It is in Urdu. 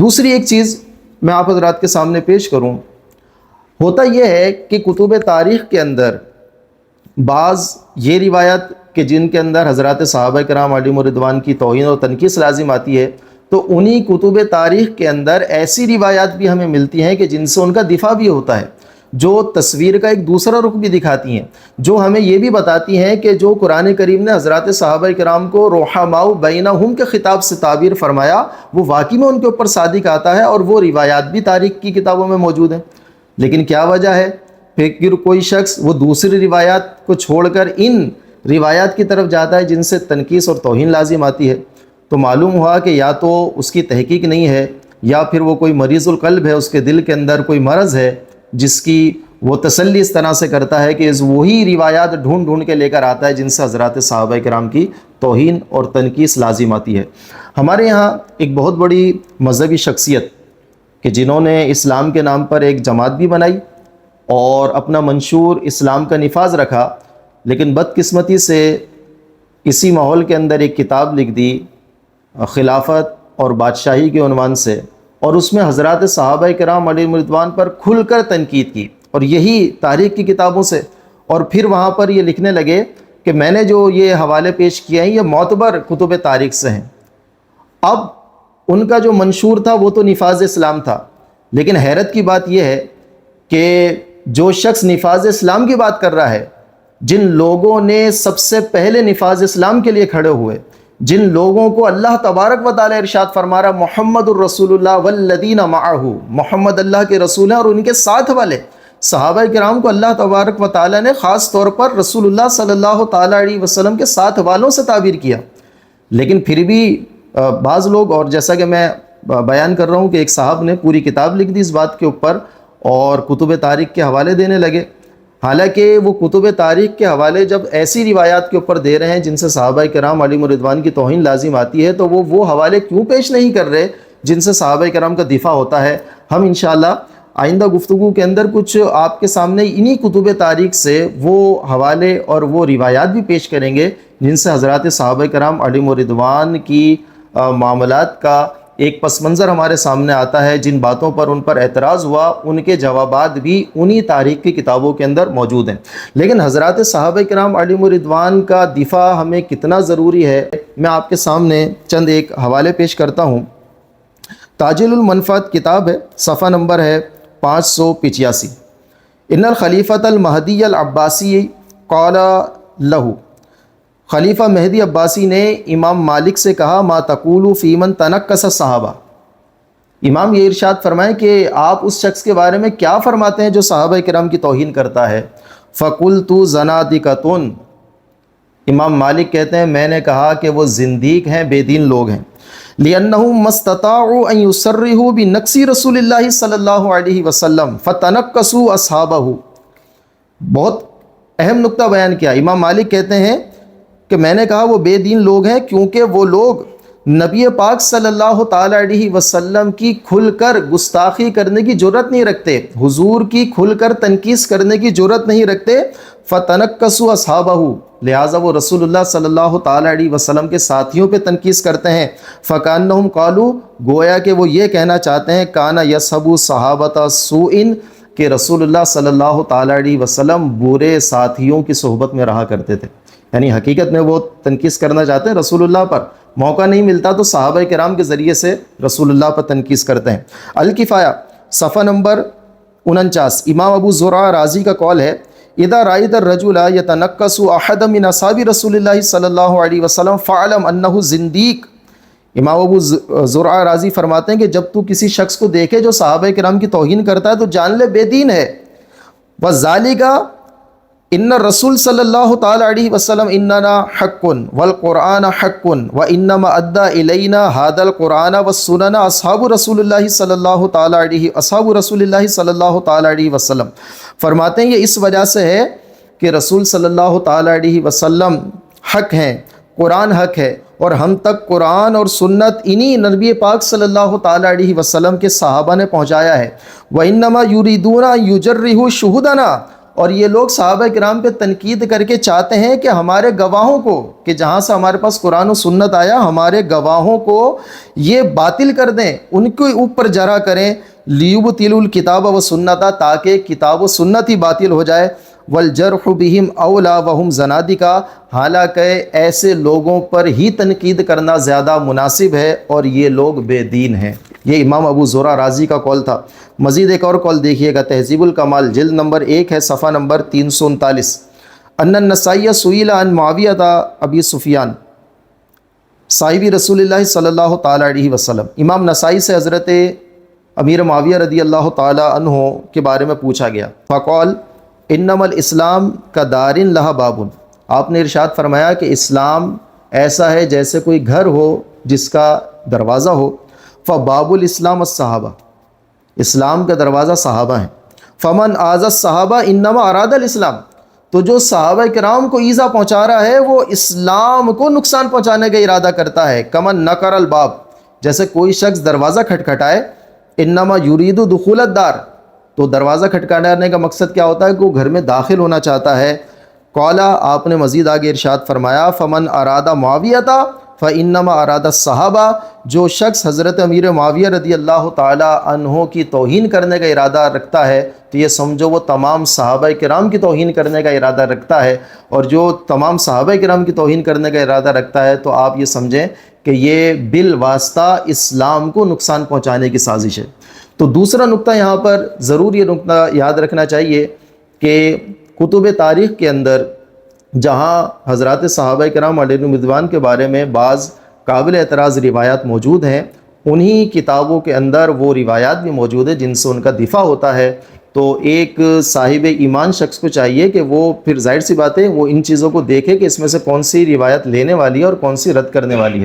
دوسری ایک چیز میں آپ حضرات کے سامنے پیش کروں۔ ہوتا یہ ہے کہ کتب تاریخ کے اندر بعض یہ روایت کہ جن کے اندر حضرات صحابہ کرام علیم الردوان کی توہین اور تنقیص لازم آتی ہے، تو انہی کتب تاریخ کے اندر ایسی روایات بھی ہمیں ملتی ہیں کہ جن سے ان کا دفاع بھی ہوتا ہے۔ جو تصویر کا ایک دوسرا رخ بھی دکھاتی ہیں، جو ہمیں یہ بھی بتاتی ہیں کہ جو قرآن کریم نے حضرات صحابہ کرام کو روحہ ماؤ بینہم کے خطاب سے تعبیر فرمایا، وہ واقعی میں ان کے اوپر صادق آتا ہے اور وہ روایات بھی تاریخ کی کتابوں میں موجود ہیں۔ لیکن کیا وجہ ہے؟ پھر کوئی شخص وہ دوسری روایات کو چھوڑ کر ان روایات کی طرف جاتا ہے جن سے تنقیص اور توہین لازم آتی ہے۔ تو معلوم ہوا کہ یا تو اس کی تحقیق نہیں ہے، یا پھر وہ کوئی مریض القلب ہے، اس کے دل کے اندر کوئی مرض ہے جس کی وہ تسلی اس طرح سے کرتا ہے کہ وہی روایات ڈھونڈ ڈھونڈ کے لے کر آتا ہے جن سے حضرات صحابہ کرام کی توہین اور تنقیص لازم آتی ہے۔ ہمارے یہاں ایک بہت بڑی مذہبی شخصیت کہ جنہوں نے اسلام کے نام پر ایک جماعت بھی بنائی اور اپنا منشور اسلام کا نفاذ رکھا، لیکن بدقسمتی سے اسی ماحول کے اندر ایک کتاب لکھ دی، خلافت اور بادشاہی کے عنوان سے۔ اور اس میں حضرات صحابہ کرام علی مردوان پر کھل کر تنقید کی اور یہی تاریخ کی کتابوں سے۔ اور پھر وہاں پر یہ لکھنے لگے کہ میں نے جو یہ حوالے پیش کیے ہیں، یہ معتبر کتب تاریخ سے ہیں۔ اب ان کا جو منشور تھا، وہ تو نفاذ اسلام تھا۔ لیکن حیرت کی بات یہ ہے کہ جو شخص نفاذ اسلام کی بات کر رہا ہے، جن لوگوں نے سب سے پہلے نفاذ اسلام کے لیے کھڑے ہوئے جن لوگوں کو اللہ تبارک و تعالی ارشاد فرما رہا محمد الرسول اللہ والذین معاہو محمد اللہ کے رسول ہیں اور ان کے ساتھ والے۔ صحابہ کرام کو اللہ تبارک و تعالی نے خاص طور پر رسول اللہ صلی اللہ تعالی علیہ وسلم کے ساتھ والوں سے تعبیر کیا۔ لیکن پھر بھی بعض لوگ، اور جیسا کہ میں بیان کر رہا ہوں کہ ایک صاحب نے پوری کتاب لکھ دی اس بات کے اوپر اور کتب تاریخ کے حوالے دینے لگے۔ حالانکہ وہ کتب تاریخ کے حوالے جب ایسی روایات کے اوپر دے رہے ہیں جن سے صحابہ کرام علی مردوان کی توہین لازم آتی ہے، تو وہ وہ حوالے کیوں پیش نہیں کر رہے جن سے صحابہ کرام کا دفاع ہوتا ہے؟ ہم انشاءاللہ آئندہ گفتگو کے اندر کچھ آپ کے سامنے انہی کتب تاریخ سے وہ حوالے اور وہ روایات بھی پیش کریں گے جن سے حضرات صحابہ کرام علی مردوان کی معاملات کا ایک پس منظر ہمارے سامنے آتا ہے۔ جن باتوں پر ان پر اعتراض ہوا، ان کے جوابات بھی انہی تاریخ کی کتابوں کے اندر موجود ہیں۔ لیکن حضرات صحابہ کرام علیم الردوان کا دفاع ہمیں کتنا ضروری ہے، میں آپ کے سامنے چند ایک حوالے پیش کرتا ہوں۔ تاجل المنفت کتاب ہے، صفحہ نمبر ہے پانچ سو پچیاسی۔ ان الخلیفۃ المہدی العباسی قال لہو خلیفہ مہدی عباسی نے امام مالک سے کہا، ما تقول فیمن تنکس صحابہ امام یہ ارشاد فرمائیں کہ آپ اس شخص کے بارے میں کیا فرماتے ہیں جو صحابہ کرم کی توہین کرتا ہے؟ فقل تو زنادقتن۔ امام مالک کہتے ہیں، میں نے کہا کہ وہ زندیق ہیں، بے دین لوگ ہیں۔ لِأَنَّهُمْ مَسْتَطَاعُوا أَن يُسَرِّهُوا بِنَقْسِ رسول اللہ صلی اللہ علیہ وسلم فَتَنَقَّسُوا أَصْحَابَهُ۔ بہت اہم نقطہ بیان کیا۔ امام مالک کہتے ہیں کہ میں نے کہا وہ بے دین لوگ ہیں کیونکہ وہ لوگ نبی پاک صلی اللہ تعالیٰ علیہ وسلم کی کھل کر گستاخی کرنے کی جرت نہیں رکھتے، حضور کی کھل کر تنقیص کرنے کی جرت نہیں رکھتے فتنقصو اصحابہ لہٰذا وہ رسول اللہ صلی اللہ تعالیٰ علیہ وسلم کے ساتھیوں پہ تنقیص کرتے ہیں۔ فقانہم قالو گویا کہ وہ یہ کہنا چاہتے ہیں کانا یسبو صحابت سوئن کہ رسول اللہ صلی اللہ تعالیٰ علیہ وسلم برے ساتھیوں کی صحبت میں رہا کرتے تھے۔ یعنی حقیقت میں وہ تنقیص کرنا چاہتے ہیں رسول اللہ پر۔ موقع نہیں ملتا تو صحابہ کرام کے ذریعے سے رسول اللہ پر تنقیص کرتے ہیں۔ الکفایہ، صفحہ نمبر انچاس۔ امام ابو ذرا راضی کا کال ہے ادا رائد الرجول یتنقص احد من اصحاب رسول اللہ صلی اللہ علیہ وسلم فعلم انہ زندیق۔ امام ابو ذرا راضی فرماتے ہیں کہ جب تو کسی شخص کو دیکھے جو صحابہ کرام کی توہین کرتا ہے تو جان لے بے دین ہے۔ بس ظالی کا ان رسول صلی اللہ تعالیٰ علیہ وسلم اننا حقن والقرآن حقن و انما ادا علینا حاد القرآن و سننا اصحاب رسول اللہ صلی اللہ تعالیٰ علیہ اصحاب رسول اللہ صلی اللہ تعالیٰ علیہ وسلم فرماتے ہیں یہ اس وجہ سے ہے کہ رسول صلی اللہ تعالیٰ علیہ وسلم حق ہیں قرآن حق ہے، اور ہم تک قرآن اور سنت انہی نبی پاک صلی اللہ تعالیٰ علیہ وسلم کے صحابہ نے پہنچایا ہے۔ وہ انما یوریدونہ یوجر شہودنا اور یہ لوگ صحابہ کرام پہ تنقید کر کے چاہتے ہیں کہ ہمارے گواہوں کو، کہ جہاں سے ہمارے پاس قرآن و سنت آیا، ہمارے گواہوں کو یہ باطل کر دیں، ان کے اوپر جرا کریں۔ لیوب تیل الکتاب و سنتا تاکہ کتاب و سنت ہی باطل ہو جائے۔ والجرح بہم اولا وہم زنادی کا حالانکہ ایسے لوگوں پر ہی تنقید کرنا زیادہ مناسب ہے اور یہ لوگ بے دین ہیں۔ یہ امام ابو زورا راضی کا کال تھا۔ مزید ایک اور کال دیکھیے گا۔ تہذیب الکمال، جلد نمبر ایک ہے، صفحہ نمبر تین سو انتالیس۔ ان النسائیہ سئیل عن معاویہ ابی سفیان صاحبی رسول اللہ صلی اللہ تعالیٰ علیہ وسلم۔ امام نسائی سے حضرت امیر معاویہ رضی اللہ تعالیٰ عنہ کے بارے میں پوچھا گیا۔ فقول انم الاسلام کا دارن لہا بابن آپ نے ارشاد فرمایا کہ اسلام ایسا ہے جیسے کوئی گھر ہو جس کا دروازہ ہو۔ فباب الاسلام الصحابہ۔ اسلام کا دروازہ صحابہ ہیں فمن آزت صحابہ انما اراد الاسلام۔ تو جو صحابہ کرام کو ایزا پہنچا رہا ہے، وہ اسلام کو نقصان پہنچانے کا ارادہ کرتا ہے۔ کمن نقر الباب۔ جیسے کوئی شخص دروازہ کھٹکھٹائے، انما یرید دخول الدار۔ تو دروازہ کھٹکھٹانے کا مقصد کیا ہوتا ہے؟ کہ وہ گھر میں داخل ہونا چاہتا ہے۔ قولا آپ نے مزید آگے ارشاد فرمایا، فمن ارادہ معاویہ تھا فعنما ارادہ صحابہ جو شخص حضرت امیر معاویہ رضی اللہ تعالیٰ عنہ کی توہین کرنے کا ارادہ رکھتا ہے، تو یہ سمجھو وہ تمام صحابہ کرام کی توہین کرنے کا ارادہ رکھتا ہے۔ اور جو تمام صحابہ کرام کی توہین کرنے کا ارادہ رکھتا ہے، تو آپ یہ سمجھیں کہ یہ بالواسطہ اسلام کو نقصان پہنچانے کی سازش ہے۔ تو دوسرا نقطہ یہاں پر ضرور یہ نقطہ یاد رکھنا چاہیے کہ کتب تاریخ کے اندر جہاں حضرات صحابہ کرام علیہ المدوان کے بارے میں بعض قابل اعتراض روایات موجود ہیں، انہی کتابوں کے اندر وہ روایات بھی موجود ہے جن سے ان کا دفاع ہوتا ہے۔ تو ایک صاحب ایمان شخص کو چاہیے کہ وہ پھر ظاہر سی بات ہے، وہ ان چیزوں کو دیکھے کہ اس میں سے کون سی روایت لینے والی ہے اور کون سی رد کرنے والی ہے۔